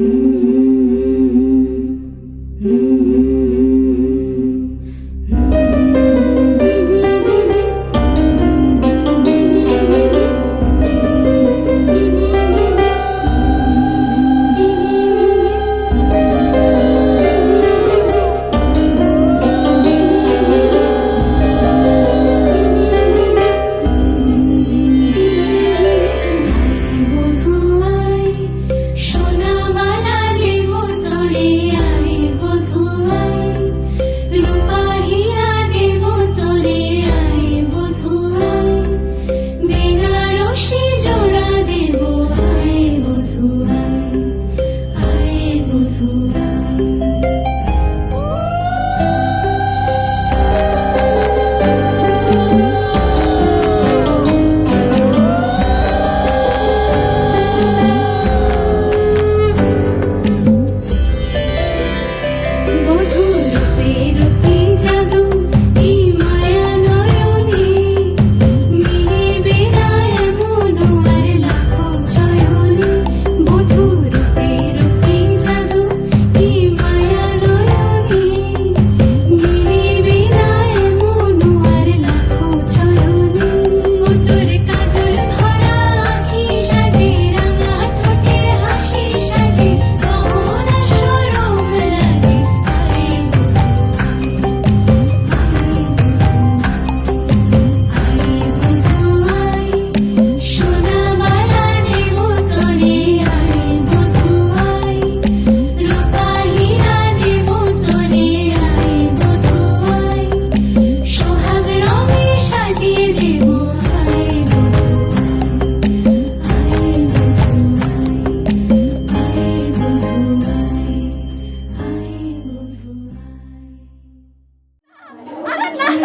Mm-hmm.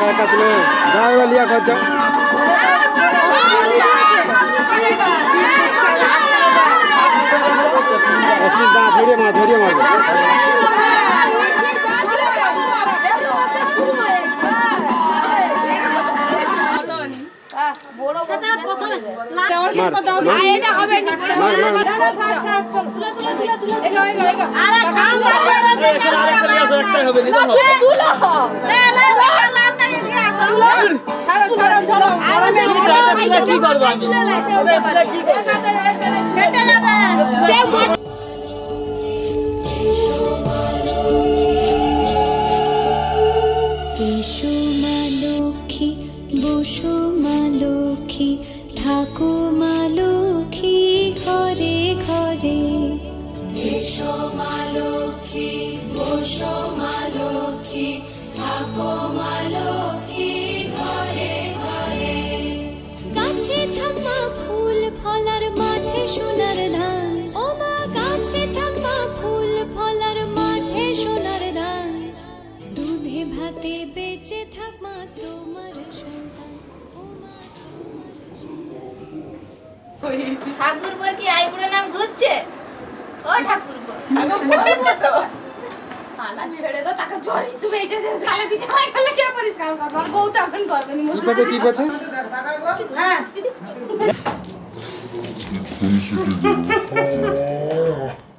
একা একা তুলে যাই লিয়া খরচা অশ্বিনটা ধরিয়ে মার ধরিয়ে মার হবে কি লক্ষ্মী বসো লক্ষ্মী ঠাকুমা লক্ষ্মী ঘরে ঘরে। এসো ঠাকুর পর কি আইবুড়ো নাম ঘুরছে? ও ঠাকুর গো মালা ছেড়ে দাও তাকে জ্বর হিসুবে এই যে শেষ কালে বিছানায় গেলে কে পরিষ্কার করব? আর বউ তো এখন করবে নি কি পাচ্ছে কি পাচ্ছে? হ্যাঁ।